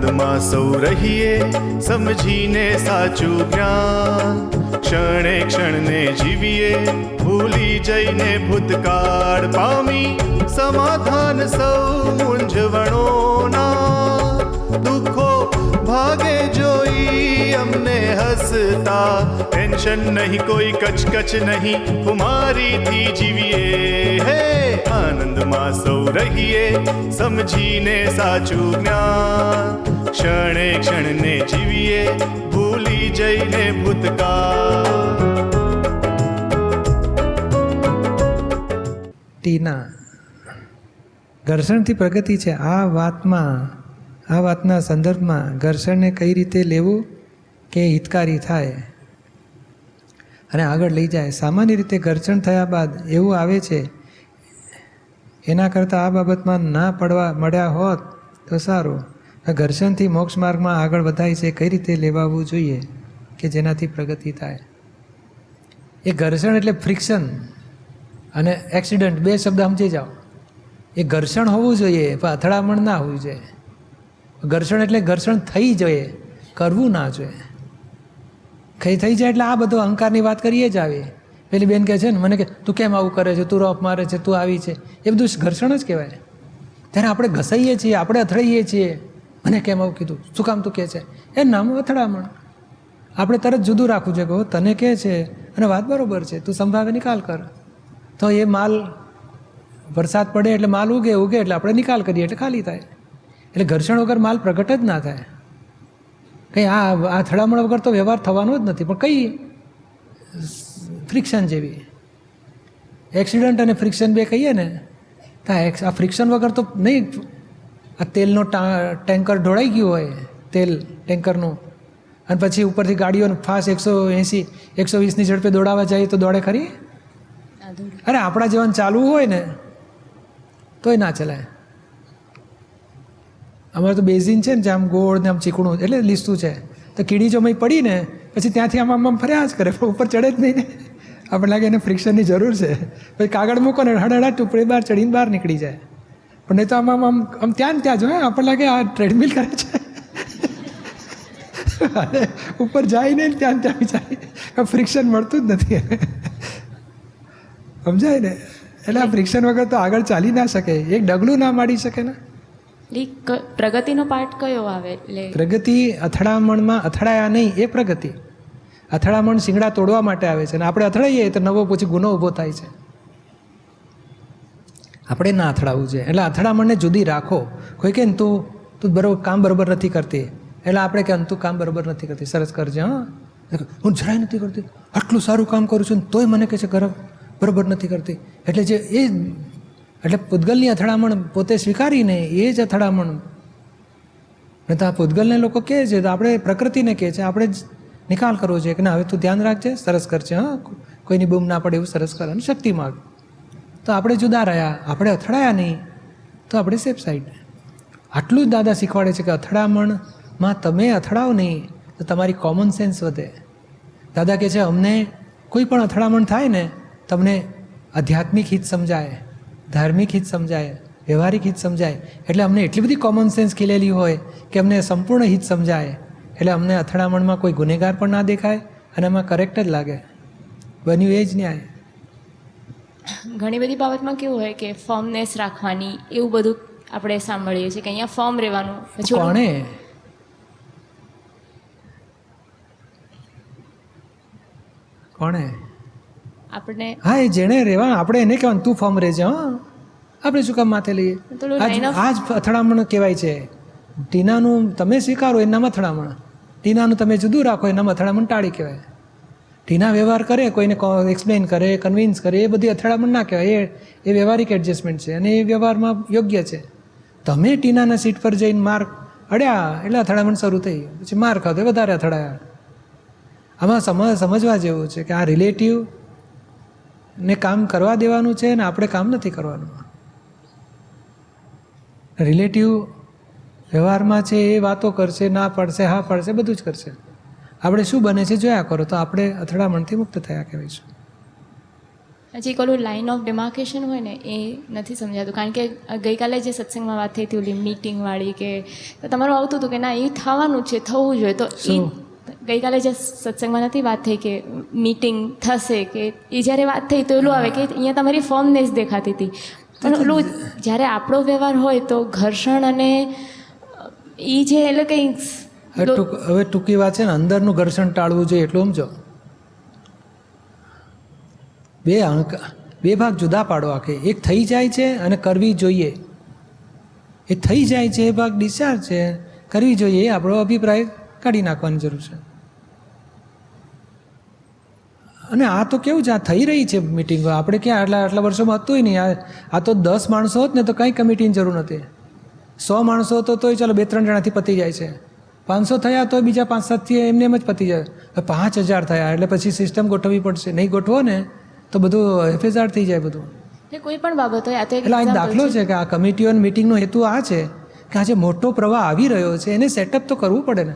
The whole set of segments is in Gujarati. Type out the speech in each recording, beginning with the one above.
આનંદમાં સૌ રહીએ, સમજીને સાચું જ્ઞાન. ક્ષણે ક્ષણને જીવીએ, ભૂલી જઈને ભૂતકાળ પામી, સમાધાન સૌ મૂંઝવણોના દુઃખો ભાગે જોઈ અમને હસતા ટેન્શન નહીં કોઈ કચકચ નહીં કુમારીથી જીવીએ હે આનંદમાં સૌ રહીએ સમજીને સાચું જ્ઞાન ક્ષણે ક્ષણને જીવીએ ભૂલી જઈને ભૂતકાળ ટીના ઘર્ષણથી પ્રગતિ છે. આ વાતમાં આ વાતના સંદર્ભમાં ઘર્ષણને કઈ રીતે લેવું કે હિતકારી થાય? અને આગળ લઈ જાય. સામાન્ય રીતે ઘર્ષણ થયા બાદ એવું આવે છે, એના કરતાં આ બાબતમાં ના પડવા મળ્યા હોત તો સારું. ઘર્ષણથી મોક્ષ માર્ગમાં આગળ વધાય છે, કઈ રીતે લેવાવું જોઈએ કે જેનાથી પ્રગતિ થાય? એ ઘર્ષણ એટલે ફ્રિક્શન અને એક્સિડન્ટ. બે શબ્દ સમજી જાઓ. એ ઘર્ષણ હોવું જોઈએ પણ અથડામણ ના હોવું જોઈએ. ઘર્ષણ એટલે ઘર્ષણ થઈ જોઈએ, કરવું ના જોઈએ. કઈ થઈ જાય એટલે આ બધો અહંકારની વાત કરીએ જ આવી. પેલી બેન કહે છે ને, મને કે, તું કેમ આવું કરે છે? તું રોપ મારે છે? તું આવી છે? એ બધું ઘર્ષણ જ કહેવાય. ત્યારે આપણે ઘસાઈએ છીએ, આપણે અથડાઈએ છીએ. મને કેમ આવું કીધું? શું કામ તું કહે છે? એ નામ અથડામણ. આપણે તરત જુદું રાખવું છે કે તને કહે છે? અને વાત બરોબર છે. તું સંભાવે નિકાલ કર. તો એ માલ વરસાદ પડે એટલે માલ ઉગે ઉગે એટલે આપણે નિકાલ કરીએ એટલે ખાલી થાય. એટલે ઘર્ષણ વગર માલ પ્રગટ જ ના થાય. કંઈ આ આ થડામણ વગર તો વ્યવહાર થવાનો જ નથી. પણ કઈ ફ્રિક્શન જેવી. એક્સિડન્ટ અને ફ્રિક્શન બે કહીએ ને તો આ એક્સ- આ ફ્રિક્શન વગર તો નહીં. આ તેલનો ટા- ટેન્કર ઢોળાઈ ગયું હોય તેલ ટેન્કરનું. અને પછી ઉપરથી ગાડીઓ ફાસ્ટ એકસો એંસી એકસો વીસની ઝડપે દોડાવવા જાય તો દોડે ખરી? અરે આપણા જીવન ચાલવું હોય ને તોય ના ચલાય. અમારે તો બેઝિન છે ને, જે આમ ગોળ ને આમ ચીકણું, એટલે લીસું છે. તો કીડી જો મેં પડી ને, પછી ત્યાંથી આમ આમ ફર્યા જ કરે, પણ ઉપર ચડે જ નહીં ને. આપણે લાગે એને ફ્રિક્શનની જરૂર છે. પછી કાગળ મૂકો ને હડાડા ટુકડે બહાર ચડીને બહાર નીકળી જાય. પણ નહીં તો આમ આમ આમ આમ ત્યાં ને ત્યાં જ હોય આપણને લાગે આ ટ્રેડમિલ કરે છે. ઉપર જાય ને, ત્યાં ત્યાં જાય ફ્રિક્શન મળતું જ નથી. સમજાય ને? એટલે આ ફ્રિક્શન વગર તો આગળ ચાલી ના શકે. એક ડગલું ના માડી શકે ને. પ્રગતિનો પાર્ટ કયો આવે? એટલે પ્રગતિ અથડામણમાં અથડાયા નહીં, એ પ્રગતિ. અથડામણ શિંગડા તોડવા માટે આવે છે અને આપણે અથડાઈએ તો નવો પછી ગુનો ઊભો થાય છે. આપણે ના અથડાવવું છે. એટલે અથડામણને જુદી રાખો. કોઈ કે તું તું બરોબર કામ બરોબર નથી કરતી. એટલે આપણે કે તું કામ બરોબર નથી કરતી. સરસ કરજે, હા. હું જરાય નથી કરતી. આટલું સારું કામ કરું છું તોય મને કહે છે ગરબ બરોબર નથી કરતી. એટલે જે એ એટલે પૂતગલની અથડામણ પોતે સ્વીકારીને એ જ અથડામણ. ને તો આ પૂતગલને લોકો કહે છે, તો આપણે પ્રકૃતિને કહે છે, આપણે જ નિકાલ કરવો જોઈએ કે ના, હવે તું ધ્યાન રાખજે, સરસ કરજે, હા, કોઈની બૂમ ના પડે એવું સરસ કર, અને શક્તિ માગ. તો આપણે જુદા રહ્યા, આપણે અથડાયા નહીં, તો આપણે સેફ સાઈડ. આટલું જ દાદા શીખવાડે છે કે અથડામણમાં તમે અથડાવ નહીં, તો તમારી કોમન સેન્સ વધે. દાદા કહે છે, અમને કોઈ પણ અથડામણ થાય ને, તમને આધ્યાત્મિક હિત સમજાય. ધાર્મિક હિત સમજાય વ્યવહારિક હિત સમજાય એટલે અમને એટલી બધી કોમન સેન્સ ખીલેલી હોય કે અમને સંપૂર્ણ હિત સમજાય એટલે અમને અથડામણમાં કોઈ ગુનેગાર પણ ના દેખાય અને એમાં કરેક્ટ જ લાગે. બન્યું એ જ ન્યાય. ઘણી બધી બાબતમાં કેવું હોય કે ફોર્મનેસ રાખવાની એવું બધું આપણે સાંભળીએ છીએ કે અહીંયા ફોર્મ રહેવાનું પછી કોણે? કોણે? આપણને હા એ જેણે રહેવા આપણે એને કહેવાનું તું ફોર્મ રહેજે હા. આપણે શું કામ માથે લઈએ? આ જ અથડામણ કહેવાય છે. ટીનાનું તમે સ્વીકારો એના અથડામણ. ટીનાનું તમે જુદું રાખો એનામાં અથડામણ ટાળી કહેવાય. ટીના વ્યવહાર કરે કોઈને એક્સપ્લેન કરે કન્વિન્સ કરે એ બધી અથડામણ ના કહેવાય. એ એ વ્યવહારિક એડજસ્ટમેન્ટ છે અને એ વ્યવહારમાં યોગ્ય છે. તમે ટીનાના સીટ પર જઈને માર અડ્યા એટલે અથડામણ શરૂ થઈ પછી માર ખાધો વધારે અથડાયા. આમાં સમજ સમજવા જેવું છે કે આ રિલેટિવ ને કામ કરવા દેવાનું છે ને આપણે કામ નથી કરવાનું. રિલેટિવ વ્યવહારમાં છે એ વાતો કરશે ના પડશે હા પડશે બધું જ કરશે. આપણે શું બને છે જોયા કરો તો આપણે અથડામણથી મુક્ત થયા કહેવાય છે. હજી એક ઓલું લાઇન ઓફ ડિમાર્કેશન હોય ને એ નથી સમજાતું. કારણ કે ગઈકાલે જે સત્સંગમાં વાત થઈ હતી ઓલી મીટિંગવાળી કે તમારું આવતું હતું કે ના એ થવાનું છે થવું જોઈએ તો એ? ગઈકાલે જે સત્સંગમાં નથી વાત થઈ કે મીટિંગ થશે કે એ જ્યારે વાત થઈ તો એલું આવે કે અહીંયા તમારી ફોર્મનેસ દેખાતી હતી. પણ ઓલું જ્યારે આપણો વ્યવહાર હોય તો ઘર્ષણ અને એ જે એટલે કંઈ હવે ટૂંકી વાત છે ને અંદરનું ઘર્ષણ ટાળવું જોઈએ એટલું સમજો. બે અંક બે ભાગ જુદા પાડો આખે. એક થઈ જાય છે અને કરવી જોઈએ. એ થઈ જાય છે એ ભાગ ડિસ્ચાર્જ છે. કરવી જોઈએ આપણો અભિપ્રાય કાઢી નાખવાની જરૂર છે. અને આ તો કેવું છે આ થઈ રહી છે મિટિંગો આપણે ક્યાં આટલા આટલા વર્ષોમાં હતું નહીં. આ આ તો દસ માણસો હોત ને તો કંઈ કમિટીની જરૂર નથી સો માણસો હતો તોય ચાલો બે ત્રણ જણાથી પતી જાય છે. પાંચસો થયા તો બીજા પાંચ સાતથી એમને એમ જ પતી જાય. પાંચ હજાર થયા એટલે પછી સિસ્ટમ ગોઠવવી પડશે. નહીં ગોઠવો ને તો બધું હેફેઝાર થઈ જાય બધું. કોઈ પણ બાબત હોય આ તો એટલે આ દાખલો છે. કે આ કમિટીઓ મિટિંગનો હેતુ આ છે કે આજે મોટો પ્રવાહ આવી રહ્યો છે. એને સેટઅપ તો કરવું પડે ને.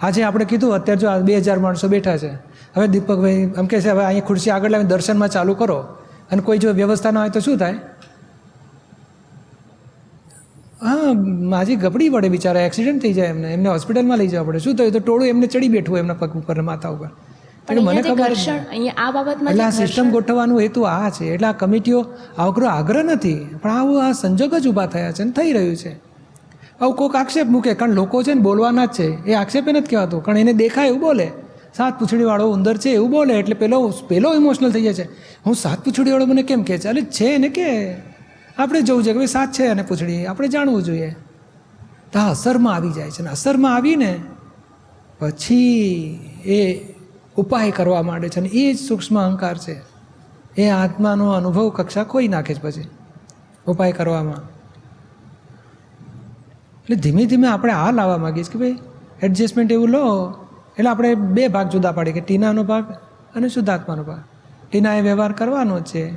આજે આપણે કીધું અત્યારે જો આ બે હજાર માણસો બેઠા છે. હવે દીપકભાઈ એમ કહે છે હવે અહીંયા ખુરશી આગળ લાવીને દર્શનમાં ચાલુ કરો. અને કોઈ જો વ્યવસ્થા ના હોય તો શું થાય? હા માજી ગબડી પડે બિચારા એક્સિડન્ટ થઈ જાય એમને. એમને હોસ્પિટલમાં લઈ જવા પડે. શું થયું? તો ટોળું એમને ચડી બેઠું એમના પગ ઉપર માથા ઉપર. એટલે મને ખબર આ બાબતમાં એટલે આ સિસ્ટમ ગોઠવવાનું હેતુ આ છે. એટલે આ કમિટીઓ આવકરો આગ્રહ નથી પણ આવું આ સંજોગ જ ઊભા થયા છે અને થઈ રહ્યું છે. આવું કોઈક આક્ષેપ મૂકે. કારણ લોકો છે ને બોલવાના જ છે. એ આક્ષેપે નથી કહેવાતો. કારણ એને દેખાય એવું બોલે. સાત પૂંછડીવાળો ઉંદર છે એવું બોલે. એટલે પેલો પેલો ઇમોશનલ થઈ જાય છે. હું સાત પૂંછડીવાળો મને કેમ કહે છે? અરે છે ને કે આપણે જવું છે કે ભાઈ સાત છે અને પૂંછડી. આપણે જાણવું જોઈએ. તો આ અસરમાં આવી જાય છે. ને અસરમાં આવીને પછી એ ઉપાય કરવા માંડે છે. અને એ જ સૂક્ષ્મ અહંકાર છે. એ આત્માનો અનુભવ કક્ષા ખોઈ નાખે છે પછી. ઉપાય કરવામાં. એટલે ધીમે ધીમે આપણે આ લાવવા માગીએ છીએ કે ભાઈ એડજસ્ટમેન્ટ એવું લો. એટલે આપણે બે ભાગ જુદા પાડીએ કે ટીનાનો ભાગ અને શુદ્ધાત્માનો ભાગ. ટીનાએ વ્યવહાર કરવાનો જ છે.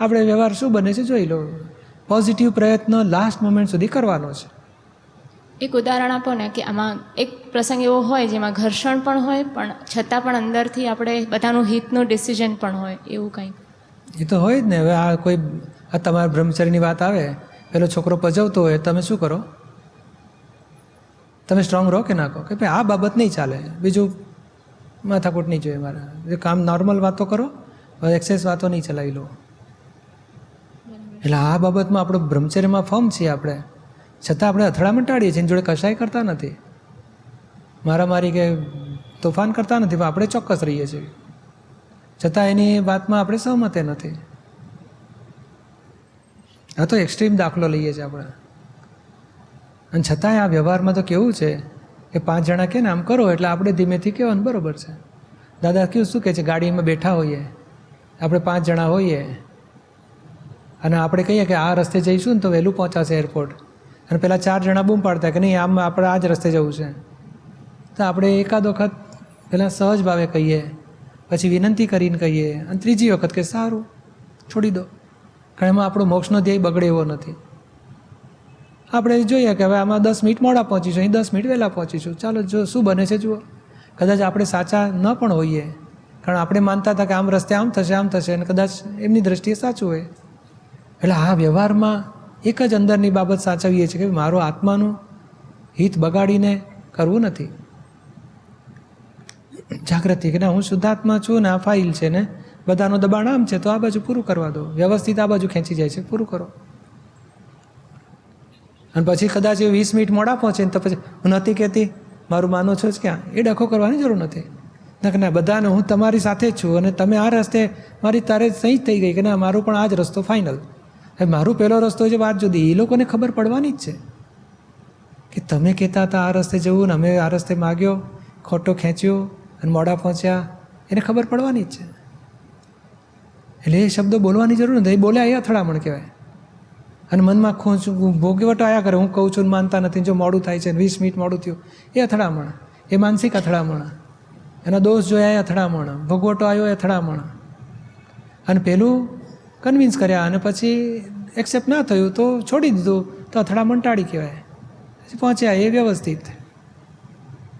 આપણે વ્યવહાર શું બને છે જોઈ લો. પોઝિટિવ પ્રયત્ન લાસ્ટ મોમેન્ટ સુધી કરવાનો છે. એક ઉદાહરણ આપો ને કે આમાં એક પ્રસંગ એવો હોય જેમાં ઘર્ષણ પણ હોય પણ છતાં પણ અંદરથી આપણે બધાનું હિતનું ડિસિઝન પણ હોય એવું કંઈક. એ તો હોય જ ને. હવે આ કોઈ આ તમારા બ્રહ્મચર્યની વાત આવે પેલો છોકરો પજવતો હોય તમે શું કરો? તમે સ્ટ્રોંગ રહો કે ના કહો? કે ભાઈ આ બાબત નહીં ચાલે. બીજું માથાકૂટ નહીં જોઈએ મારે. જે કામ નોર્મલ વાતો કરો એક્સેસ વાતો નહીં ચલાવી લો. એટલે આ બાબતમાં આપણો બ્રહ્મચર્યમાં ફોર્મ છીએ આપણે. છતાં આપણે અથડામણ ટાળીએ છીએ જોડે કશાય કરતા નથી. મારામારી કે તોફાન કરતા નથી, પણ આપણે ચોક્કસ રહીએ છીએ. છતાં એની વાતમાં આપણે સહમતે નથી. આ તો એક્સ્ટ્રીમ દાખલો લઈએ છીએ આપણે. અને છતાંય આ વ્યવહારમાં તો કેવું છે કે પાંચ જણા કે ને આમ કરો એટલે આપણે ધીમેથી કહેવાનું બરોબર છે. દાદા કયું શું કહે છે? ગાડીમાં બેઠા હોઈએ, આપણે પાંચ જણા હોઈએ અને આપણે કહીએ કે આ રસ્તે જઈશું ને તો વહેલું પહોંચાશે એરપોર્ટ અને પેલા ચાર જણા બૂમ પાડતા કે નહીં, આમ આપણે આ જ રસ્તે જવું છે. તો આપણે એકાદ વખત પહેલાં સહજ ભાવે કહીએ, પછી વિનંતી કરીને કહીએ અને ત્રીજી વખત કે સારું, છોડી દો. કારણ એમાં આપણો મોક્ષનો ધ્યેય બગડે એવો નથી. આપણે જોઈએ કે હવે આમાં દસ મિનિટ મોડા પહોંચીશું, અહીં દસ મિનિટ વહેલા પહોંચીશું. ચાલો, જો શું બને છે જુઓ. કદાચ આપણે સાચા ન પણ હોઈએ. કારણ આપણે માનતા હતા કે આમ રસ્તે આમ થશે આમ થશે, અને કદાચ એમની દ્રષ્ટિએ સાચું હોય. એટલે આ વ્યવહારમાં એક જ અંદરની બાબત સાચવીએ છીએ કે મારો આત્માનું હિત બગાડીને કરવું નથી. જાગૃતિ કે ના, હું શુદ્ધાત્મા છું ને આ ફાઇલ છે ને બધાનું દબાણ આમ છે, તો આ બાજુ પૂરું કરવા દો. વ્યવસ્થિત આ બાજુ ખેંચી જાય છે, પૂરું કરો. અને પછી કદાચ એ વીસ મિનિટ મોડા પહોંચે ને તો પછી હું નથી કહેતી, મારું માનો છો જ ક્યાં? એ ડખો કરવાની જરૂર નથી. ના ના, બધાને હું તમારી સાથે જ છું અને તમે આ રસ્તે મારી તારે સહી થઈ ગઈ કે ના, મારું પણ આ જ રસ્તો ફાઇનલ હવે મારું પહેલો રસ્તો છે વાત જુદી, એ લોકોને ખબર પડવાની જ છે. કે તમે કહેતા હતા આ રસ્તે જવું ને અમે આ રસ્તે માગ્યો, ખોટો ખેંચ્યો અને મોડા પહોંચ્યા, એને ખબર પડવાની જ છે. એટલે એ શબ્દો બોલવાની જરૂર નથી. એ બોલ્યા એ અથડામણ કહેવાય. અને મનમાં ખોચ ભોગવટો આયા કરે. હું કહું છું, માનતા નથી. જો મોડું થાય છે વીસ મિનિટ મોડું થયું, એ અથડામણ. એ માનસિક અથડામણ. એના દોષ જોયા એ અથડામણ. ભોગવટો આવ્યો એ અથડામણ. અને પેલું કન્વિન્સ કર્યા અને પછી એક્સેપ્ટ ના થયું તો છોડી દીધું. તો અથડામણ ટાળી કહેવાય. પછી પહોંચ્યા એ વ્યવસ્થિત.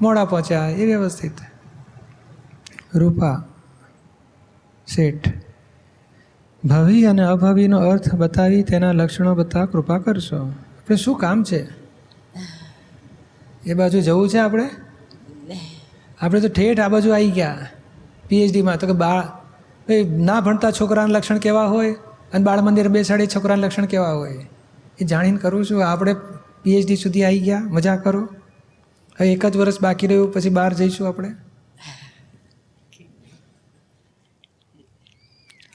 મોડા પહોંચ્યા એ વ્યવસ્થિત. રૂપા શેઠ. ભવિ અને અભવીનો અર્થ બતાવી તેના લક્ષણો બતા કૃપા કરશો. આપણે શું કામ છે? એ બાજુ જવું છે આપણે? આપણે તો ઠેઠ આ બાજુ આવી ગયા. પીએચડીમાં તો કે બાળ ભાઈ ના ભણતા છોકરાના લક્ષણ કેવા હોય? અને બાળ મંદિર બેસાડી છોકરાના લક્ષણ કેવા હોય? એ જાણીને કરું છું. આપણે પીએચડી સુધી આવી ગયા. મજા કરો. હવે એક જ વર્ષ બાકી રહ્યું, પછી બહાર જઈશું આપણે.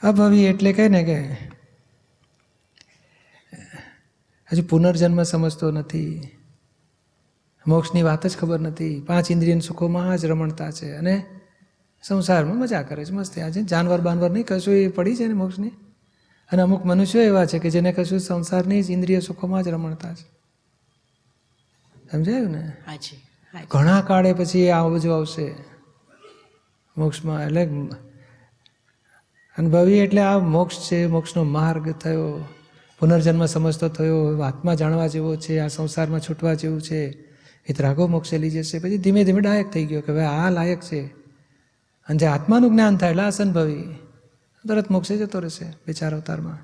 અભવી એટલે કહે ને કે હજુ પુનર્જન્મ સમજતો નથી. મોક્ષની વાત જ ખબર નથી. પાંચ ઇન્દ્રિયન સુખોમાં જ રમણતા છે અને સંસારમાં મજા કરે છે. મસ્તી આજે જાનવર બાનવર નહીં કશું એ પડી છે ને મોક્ષની. અને અમુક મનુષ્યો એવા છે કે જેને કશું સંસારની જ ઇન્દ્રિય સુખોમાં જ રમણતા છે. સમજાયું ને? ઘણા કાળે પછી આ બધું આવશે. મોક્ષમાં એટલે અનુભવી એટલે આ મોક્ષ છે મોક્ષનો માર્ગ થયો પુનર્જન્મ સમજતો થયો આત્મા જાણવા જેવો છે આ સંસારમાં છૂટવા જેવું છે એ ત્રાગો મોક્ષે લઈ જશે. પછી ધીમે ધીમે ડાયક થઈ ગયો કે હવે આ લાયક છે. અને જે આત્માનું જ્ઞાન થાય એટલે આસન ભવી તરત મોક્ષે જતો રહેશે બે ચાર અવતારમાં.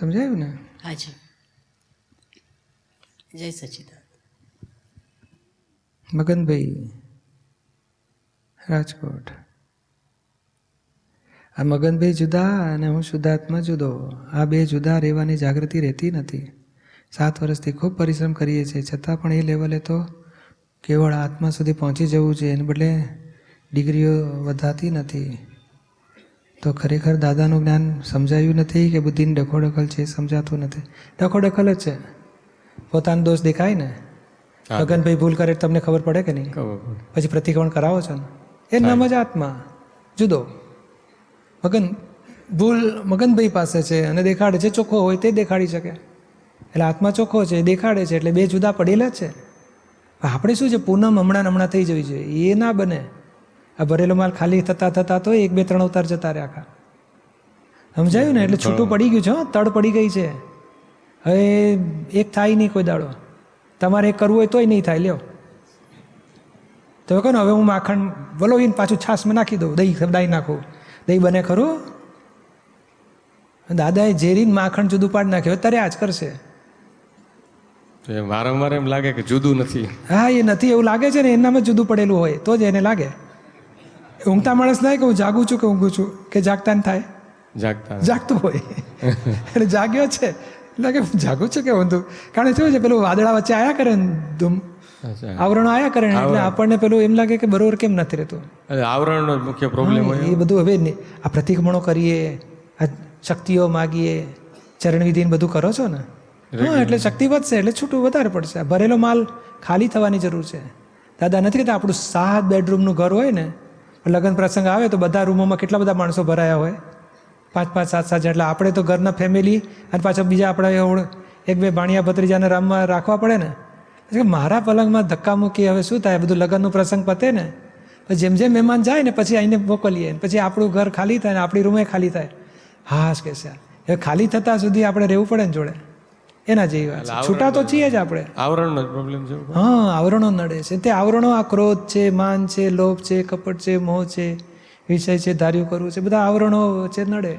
સમજાયું ને? હાજી જય સચિદાન મગનભાઈ રાજકોટ. આ મગનભાઈ જુદા અને હું શુદ્ધાત્મા જુદો. આ બે જુદા રહેવાની જાગૃતિ રહેતી નથી. સાત વર્ષથી ખૂબ પરિશ્રમ કરીએ છીએ. છતાં પણ એ લેવલે તો કેવળ આત્મા સુધી પહોંચી જવું છે. એને બદલે ડિગ્રીઓ વધાતી નથી. તો ખરેખર દાદાનું જ્ઞાન સમજાયું નથી કે બુદ્ધિની ડખોડખલ છે? સમજાતું નથી. ડખોડખલ જ છે. પોતાનો દોષ દેખાય ને? મગનભાઈ ભૂલ કરે તમને ખબર પડે કે નહીં? પછી પ્રતિક્રમણ કરાવો છો ને? એ નામ જ આત્મા. જુદો. મગન, ભૂલ મગનભાઈ પાસે છે અને દેખાડે છે, ચોખ્ખો હોય તે દેખાડી શકે. એટલે આત્મા ચોખ્ખો છે દેખાડે છે, એટલે બે જુદા પડેલા છે. આપણે શું છે, પૂનમ હમણાં હમણાં થઈ જવી જોઈએ. એ ના બને. આ ભરેલો માલ ખાલી થતા થતા તો એક બે ત્રણ અવતાર જતા રહ્યા આખા. સમજાયું ને? એટલે છૂટું પડી ગયું છે તડ પડી ગઈ છે. હવે એક થાય નહીં કોઈ દાડો. તમારે એક કરવું હોય તોય નહીં થાય, લ્યો. તો કહો ને, હવે હું માખણ વલોવીને પાછું છાશમાં નાખી દઉં, દહીં દહીં નાખું. દહીં બને ખરું? દાદાએ ઝેરીને માખણ જુદું પાડી નાખ્યું. અત્યારે આ જ કરશે. વારંવાર એમ લાગે કે જુદું નથી. હા એ નથી એવું લાગે છે ને એનામાં જુદું પડેલું હોય તો જ એને લાગે. ઊંઘતા માણસ થાય કે હું જાગું છું કે ઊંઘું છું કે જાગતા થાય? જાગતા જાગતું હોય. એટલે જાગ્યો છે. એટલે કે જાગું છું કે ઊંધું. કારણ કે શું છે પેલું વાદળા વચ્ચે આયા કરે ને ધૂમ. આવરણો આયા કરે એટલે આપણને પેલું એમ લાગે કે બરોબર કેમ નથી રહેતું. આવરણ આવરણનો મુખ્ય પ્રોબ્લેમ હોય એ બધું હવે આ પ્રતિક્રમણો કરીએ આ શક્તિઓ માગીએ ચરણવિધિને બધું કરો છો ને? હા એટલે શક્તિ વધશે એટલે છૂટું વધારે પડશે. ભરેલો માલ ખાલી થવાની જરૂર છે. દાદા નથી કહેતા આપણું સાત બેડરૂમનું ઘર હોય ને લગ્ન પ્રસંગ આવે તો બધા રૂમોમાં કેટલા બધા માણસો ભરાયા હોય? પાંચ પાંચ સાત સાત એટલે આપણે તો ઘરના ફેમિલી અને પાછા બીજા આપણા એક બે ભાણિયા ભત્રીજાને રામમાં રાખવા પડે ને કે મારા પલંગમાં ધક્કા મૂકી હવે શું થાય? બધું લગ્નનો પ્રસંગ પતે ને? પછી જેમ જેમ મહેમાન જાય ને પછી આઈને મોકલીએ પછી આપણું ઘર ખાલી થાય ને આપણી રૂમે ખાલી થાય. હાશ કે સર હવે ખાલી થતા સુધી આપણે રહેવું પડે ને જોડે. એના જેવી વાત છૂટા તો છીએ જ આપણે. આવરણનો જ પ્રોબ્લેમ છે. હા આવરણો નડે છે. તે આવરણો આ ક્રોધ છે માન છે લોભ છે કપટ છે મોહ છે વિષય છે ધાર્યું કરવું છે બધા આવરણો છે નડે.